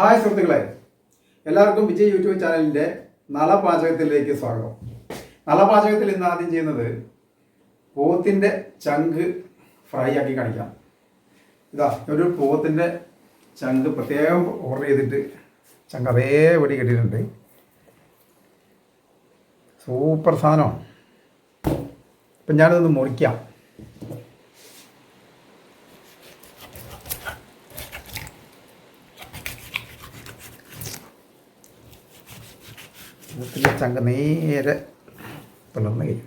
Hi സുഹൃത്തുക്കളെ. എല്ലാവർക്കും Vijay YouTube ചാനലിന്റെ നളപാചകത്തിലേക്ക് സ്വാഗതം. നളപാചകത്തിൽ ഇന്ന് ആദ്യം ചെയ്യുന്നത് പോത്തിന്റെ ചങ്ക് ഫ്രൈ ആക്കി കാണിക്കാം. ഇതാ ഒരു പോത്തിന്റെ ചങ്ക് പ്രത്യേകം ഓർഡർ ചെയ്തിട്ട് ചങ്ക് അതേപടി കിട്ടിയിട്ടുണ്ട്. സൂപ്പർ സാധനമാണ്. ഇപ്പം ഞാനിതൊന്ന് മുറിക്കാം. പോത്തിന്റെ ചങ്ക നേരെ പിളർന്ന് കഴിയും.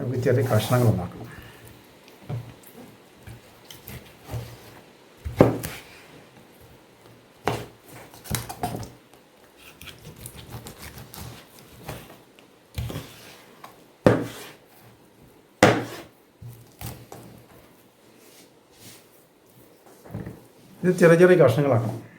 നമുക്ക് ചെറിയ കഷ്ണങ്ങൾ ഉണ്ടാക്കണം ഇത് ചെറിയ ചെറിയ കഷ്ണങ്ങളാക്കണം.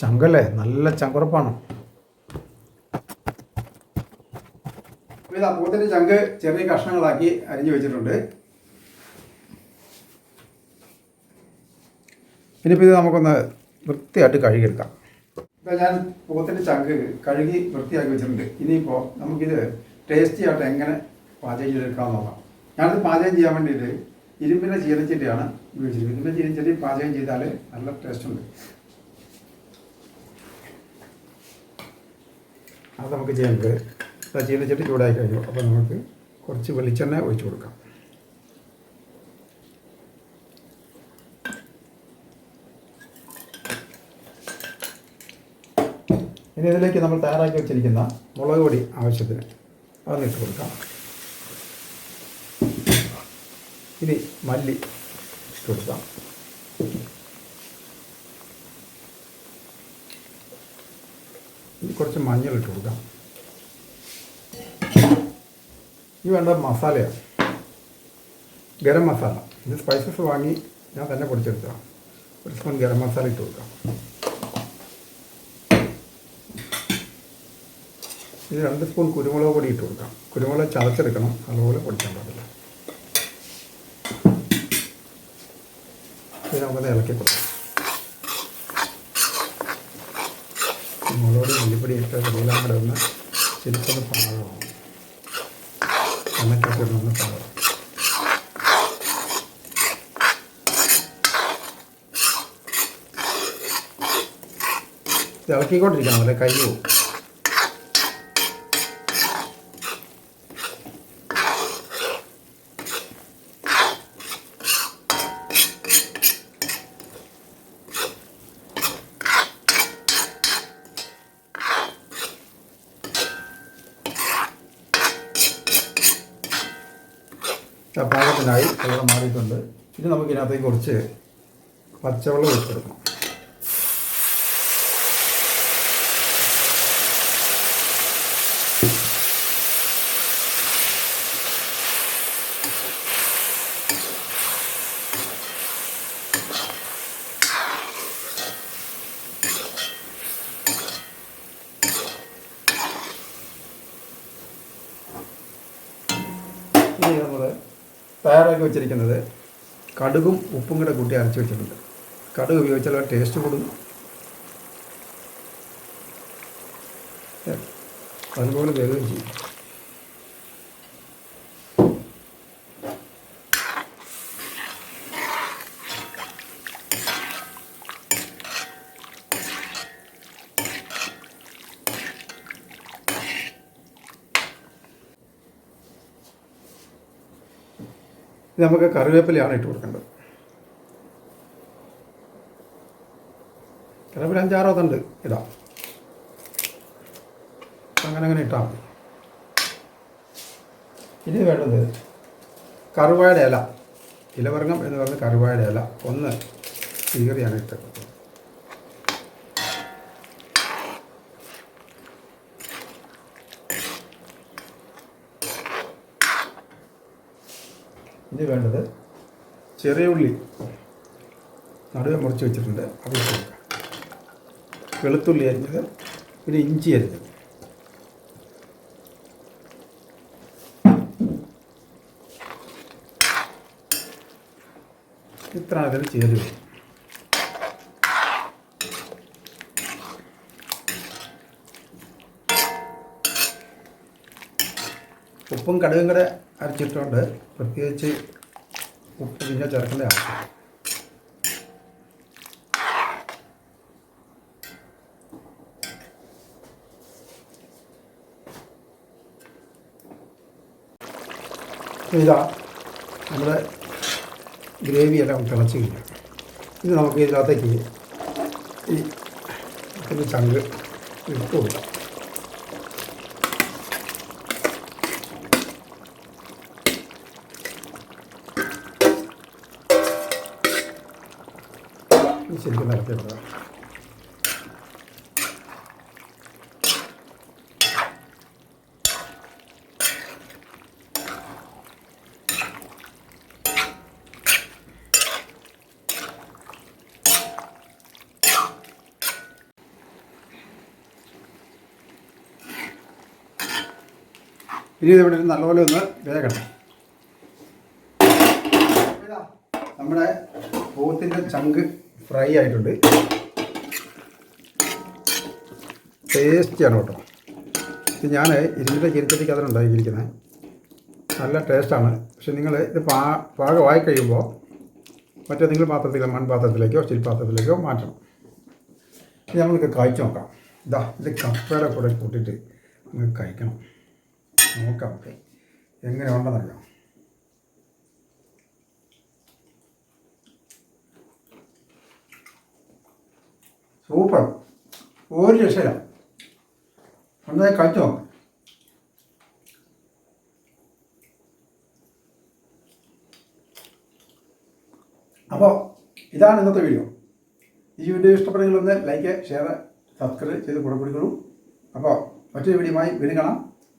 ചങ്കല്ലേ? നല്ല ചങ്കുറപ്പാണ് ഇതാ ചങ്ക് ചെറിയ കഷ്ണങ്ങളാക്കി അരിഞ്ഞു വെച്ചിട്ടുണ്ട്. ഇനിയിപ്പോൾ ഇത് നമുക്കൊന്ന് വൃത്തിയായിട്ട് കഴുകിയെടുക്കാം. ഇപ്പം ഞാൻ പോത്തിന്റെ ചങ്ക് കഴുകി വൃത്തിയാക്കി വെച്ചിട്ടുണ്ട്. ഇനിയിപ്പോൾ നമുക്കിത് ടേസ്റ്റി ആയിട്ട് എങ്ങനെ പാചകം ചെയ്തെടുക്കാം നോക്കാം. ഞാനിത് പാചകം ചെയ്യാൻ വേണ്ടിയിട്ട് ഇരുമ്പിന്റെ ചീനച്ചട്ടിയാണ് ഉപയോഗിച്ചിരിക്കുന്നത്. ഇരുമ്പിന്റെ ചീനച്ചട്ടി പാചകം ചെയ്താൽ നല്ല ടേസ്റ്റ് ഉണ്ട്. അത് നമുക്ക് ചെയ്യേണ്ടത് ചെയ്ത് ചീനച്ചട്ടി ചൂടായി കഴിഞ്ഞു. അപ്പോൾ നമുക്ക് കുറച്ച് വെളിച്ചെണ്ണ ഒഴിച്ചു കൊടുക്കാം. ഇനി ഇതിലേക്ക് നമ്മൾ തയ്യാറാക്കി വെച്ചിരിക്കുന്ന മുളക് പൊടി ആവശ്യത്തിന് അത് ഇട്ട് കൊടുക്കാം. ഇനി മല്ലി ഇട്ട് കൊടുക്കാം ഇനി കുറച്ച് മഞ്ഞൾ ഇട്ട് കൊടുക്കാം. ഈ വേണ്ട മസാലയാണ് ഗരം മസാല. ഇത് സ്പൈസസ് വാങ്ങി ഞാൻ തന്നെ പൊടിച്ചെടുത്തതാണ് ഒരു സ്പൂൺ ഗരം മസാല ഇട്ട് കൊടുക്കാം. ഇത് രണ്ട് സ്പൂൺ കുരുമുളക് പൊടി ഇട്ട് കൊടുക്കാം. കുരുമുളക് ചതച്ചെടുക്കണം. അതുപോലെ പൊടിക്കാൻ പാടില്ല. ഇത് നമുക്കത് ഇളക്കി കൊടുക്കാം. ഇട്ട് എല്ലാം കൂടെ ഒന്ന് ശരിക്കൊന്ന് പാകമാവും എണ്ണയ്ക്കൊക്കെ ഒന്ന് പാകം ഇളക്കിക്കൊണ്ടിരിക്കണം അല്ലെ? കൈ പാകത്തിനായി കളർ മാറിയിട്ടുണ്ട്. ഇനി നമുക്കിതിനകത്തേക്ക് കുറച്ച് പച്ചവെള്ളം ഒഴിച്ച് കൊടുക്കണം ഇനി നമ്മൾ തയ്യാറാക്കി വെച്ചിരിക്കുന്നത് കടുകും ഉപ്പും കൂടെ കൂട്ടി അരച്ച് വെച്ചിട്ടുണ്ട്. കടുക് ഉപയോഗിച്ചാൽ ടേസ്റ്റ് കൂടും. അതുപോലെ വേഗം ചെയ്യും. നമുക്ക് കറിവേപ്പിലയാണ് ഇട്ട് കൊടുക്കേണ്ടത്. കറിവേപ്പില അഞ്ചാറോ തണ്ട് ഇടാം. അങ്ങനെ അങ്ങനെ ഇട്ടാൽ മതി. ഇനി വേണ്ടത് കറുവായുടെ ഇല ഇലവർഗം എന്ന് പറഞ്ഞ കറുവായുടെ ഇല ഒന്ന് ചീറിയാണ് ഇട്ടത്. ഇനി വേണ്ടത് ചെറിയ ഉള്ളി നടുവെ മുറിച്ച് വെച്ചിട്ടുണ്ട്. അത് വെളുത്തുള്ളി അരിഞ്ഞത് പിന്നെ ഇഞ്ചി അരിഞ്ഞത്. ഇത്ര അതിൽ ചേരുവ ഉപ്പും കടുകും കൂടെ അരച്ചിട്ടുണ്ട്. പ്രത്യേകിച്ച് ഉപ്പ് പിന്നെ ചേർക്കേണ്ട ആവശ്യം ഇതാ നമ്മുടെ ഗ്രേവി എല്ലാം തിളച്ച് കഴിഞ്ഞു. ഇത് നമുക്ക് ഇതിനകത്തേക്ക് ഈ ചങ്ക് ഇട്ട് കൊടുക്കാം. ശരിക്കും നിറക്കി കൊടുക്കാം ഇനി ഇതിവിടെ നല്ലപോലെ ഒന്ന് വേഗണം നമ്മുടെ പോത്തിന്റെ ചങ്ക് ഫ്രൈ ആയിട്ടുണ്ട്. ടേസ്റ്റിയാണ് കേട്ടോ. ഇത് ഞാൻ ഇരുമ്പിന്റെ ചീരച്ചട്ടിക്ക് അതിന് ഉണ്ടാക്കിയിരിക്കുന്നത് നല്ല ടേസ്റ്റാണ് പക്ഷെ നിങ്ങൾ ഇത് പാ പാകമായി കഴിയുമ്പോൾ മറ്റേതെങ്കിലും പാത്രത്തിലോ മൺപാത്രത്തിലേക്കോ സ്റ്റീൽ പാത്രത്തിലേക്കോ മാറ്റണം. ഇത് നമ്മൾക്ക് കഴിച്ചു നോക്കാം. ഇതാ ഇത് കപ്പയുടെ കൂടെ കൂട്ടിയിട്ട് നമുക്ക് കഴിക്കണം. നോക്കാം. നമുക്ക് എങ്ങനെ ഉണ്ടെന്നറിയാം സൂപ്പർ. ഒരു രക്ഷയില്ല. നന്നായി കഴിച്ചോ അപ്പോൾ ഇതാണ് ഇന്നത്തെ വീഡിയോ ഈ വീഡിയോ ഇഷ്ടപ്പെടുമെങ്കിൽ ഒന്ന് ലൈക്ക് ഷെയർ സബ്സ്ക്രൈബ് ചെയ്ത് കൂടെ പിടിക്കുള്ളൂ അപ്പോൾ മറ്റൊരു വീഡിയോയുമായി വീണ്ടും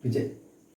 വിജയ്.